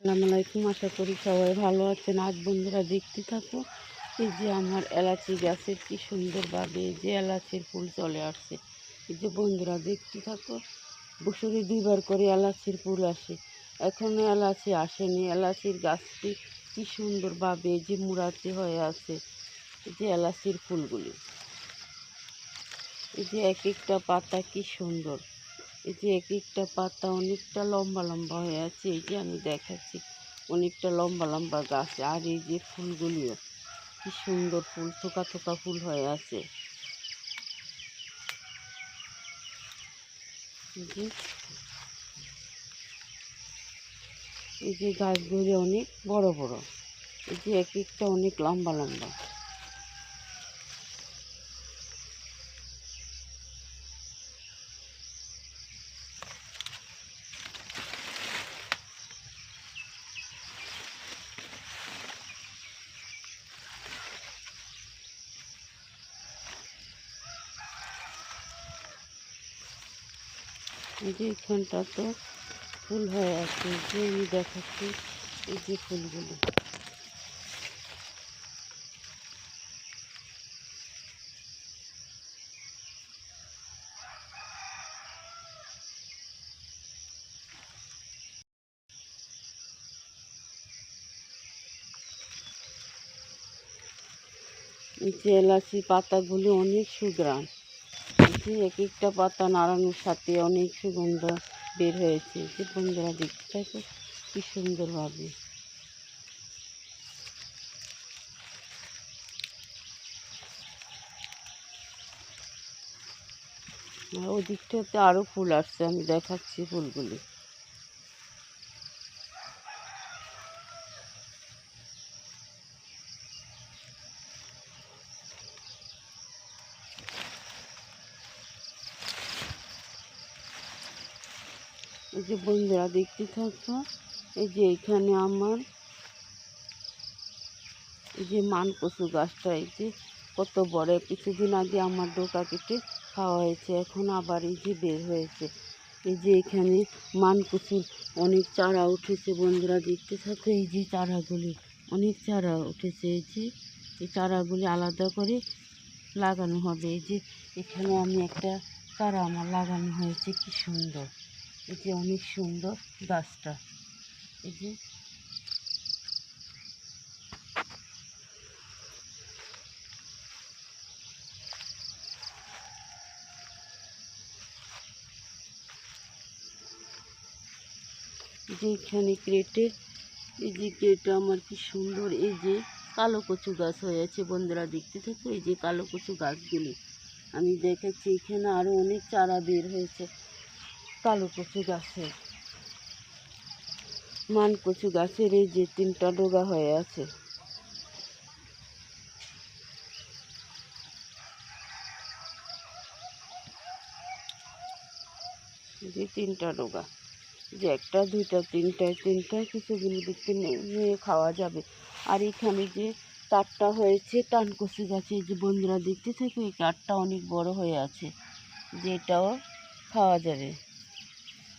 আসসালামু আলাইকুম, আশা করি সবাই ভালো আছেন। আজ বন্ধুরা দেখতে থাকো, এই যে আমার এলাচি গাছের কি সুন্দরভাবে এই যে এলাচির ফুল চলে আসছে। এই যে বন্ধুরা দেখতে থাকো, বছরে দুইবার করে এলাচির ফুল আসে। এখনও এলাচি আসেনি। এলাচির গাছটি কি সুন্দরভাবে এই যে মুড়াতে হয়ে আছে, এই যে এলাচির ফুলগুলি। এই যে এক একটা পাতা কি সুন্দর। এই যে এক একটা পাতা অনেকটা লম্বা লম্বা হয়ে আছে, এই যে আমি দেখাচ্ছি অনেকটা লম্বা লম্বা গাছ। আর এই যে ফুলগুলিও কি সুন্দর ফুল, থোকা থোকা ফুল হয়ে আছে। এই যে গাছগুলি অনেক বড় বড়, এই যে এক একটা অনেক লম্বা লম্বা। এই যে এখানটা তো ফুল হয়ে আছে যে আমি দেখাচ্ছি এই যে ফুলগুলো। যে এলাচি পাতাগুলি অনেক সুগ্রাম। এক একটা পাতা নাড়ানোর সাথে অনেক সুগন্ধ বের হয়েছে। যে বন্ধুরা দেখতে থাকো কি সুন্দরভাবে। ওদিকটাতে আরও ফুল আসছে, আমি দেখাচ্ছি ফুলগুলি। এই যে বন্ধুরা দেখতে থাকো এই যে এখানে আমার এই যে মান কচু গাছটা, এই যে কত বড়, কিছুদিন আগে আমার ডোকা কেটে খাওয়া হয়েছে, এখন আবার এই যে বের হয়েছে। এই যে এখানে মান কচুর অনেক চারা উঠেছে বন্ধুরা, দেখতে থাকো, এই যে চারাগুলি, অনেক চারা উঠেছে, এই যে এই চারাগুলি আলাদা করে লাগানো হবে। এই যে এখানে আমি একটা চারা আমার লাগানো হয়েছে, কি সুন্দর। এই যে অনেক সুন্দর গাছটা। এই যে যে এখানে ক্রেটে এই যে ক্রেটে আমার কি সুন্দর, এই যে কালো কচু গাছ হয়ে আছে বন্ধুরা, দেখতে থাকো, এই যে কালো কচু গাছগুলি। আমি দেখেছি এখানে আরও অনেক চারা বের হয়েছে। কালো কচু গাছের মান কচু গাছের এই যে তিনটা ডোগা হয়ে আছে। যে তিনটা ডোগা। যে একটা, দুইটা, তিনটায় তিনটায় কিছুগুলো দেখতে নিয়ে খাওয়া যাবে। আর এখানে যে তারটা হয়েছে, টান কচু গাছে যে বন্ধুরা দেখতে থাকে, এই কাঠটা অনেক বড় হয়ে আছে। যেটাও খাওয়া যাবে।